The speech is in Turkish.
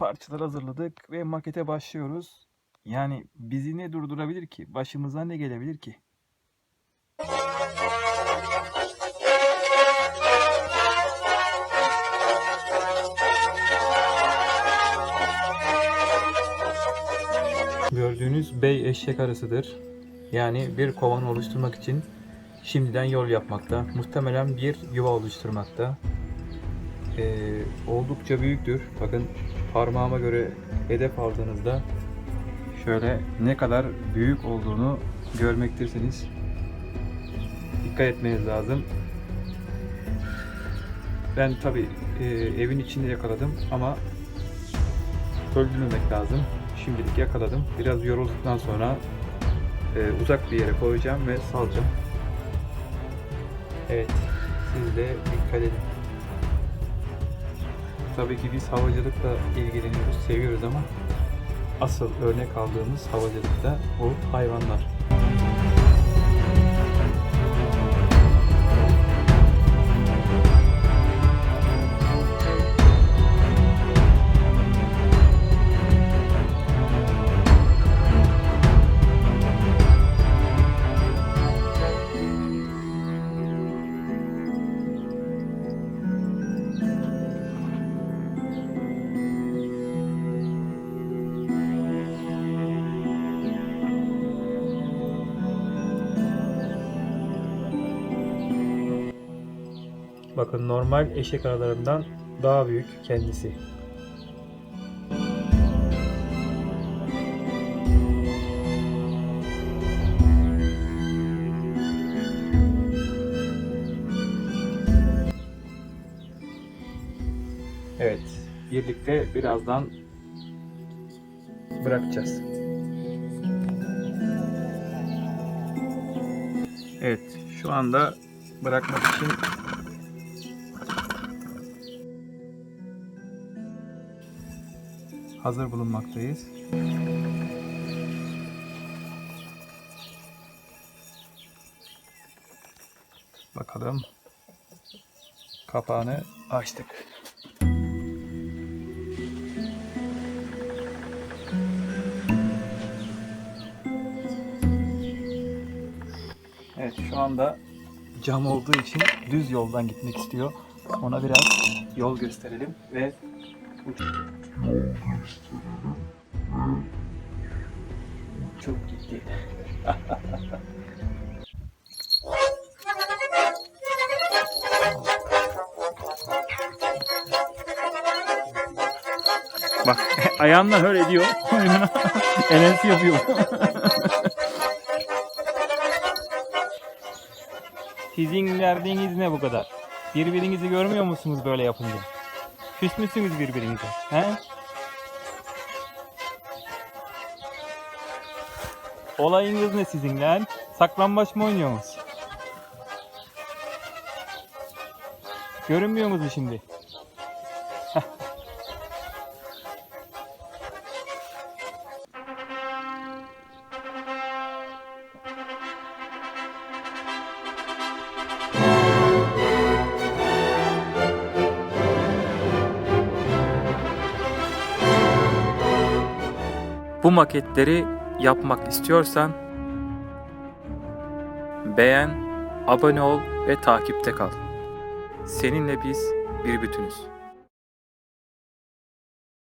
araçlar hazırladık ve makete başlıyoruz. Yani bizi ne durdurabilir ki? Başımıza ne gelebilir ki? Gördüğünüz bey eşek arısıdır. Yani bir kovan oluşturmak için şimdiden yol yapmakta. Muhtemelen bir yuva oluşturmakta. Ee, oldukça büyüktür. Bakın parmağıma göre hedef aldığınızda şöyle ne kadar büyük olduğunu görmektirsiniz. Dikkat etmeniz lazım. Ben tabi evin içinde yakaladım ama öldürmemek lazım. Şimdilik yakaladım. Biraz yorulduktan sonra e, uzak bir yere koyacağım ve salacağım. Evet, siz de dikkat edin. Tabii ki biz havacılıkla ilgileniyoruz, seviyoruz ama asıl örnek aldığımız havacılıkta bu hayvanlar. Bakın normal eşek aralarından daha büyük kendisi. Evet, birlikte birazdan bırakacağız. Evet, şu anda bırakmak için hazır bulunmaktayız. Bakalım. Kapağını açtık. Evet şu anda cam olduğu için düz yoldan gitmek istiyor. Ona biraz yol gösterelim ve çok gitti. Bak ayağınla öyle diyor. Enes yapıyor. Sizin verdiğiniz ne bu kadar? Birbirinizi görmüyor musunuz böyle yapınca? Küs müsünüz birbirinize? He? Olayınız ne sizin lan? Saklambaç mı oynuyorsunuz? Görünmüyor musunuz şimdi? Bu maketleri yapmak istiyorsan beğen, abone ol ve takipte kal. Seninle biz bir bütünüz.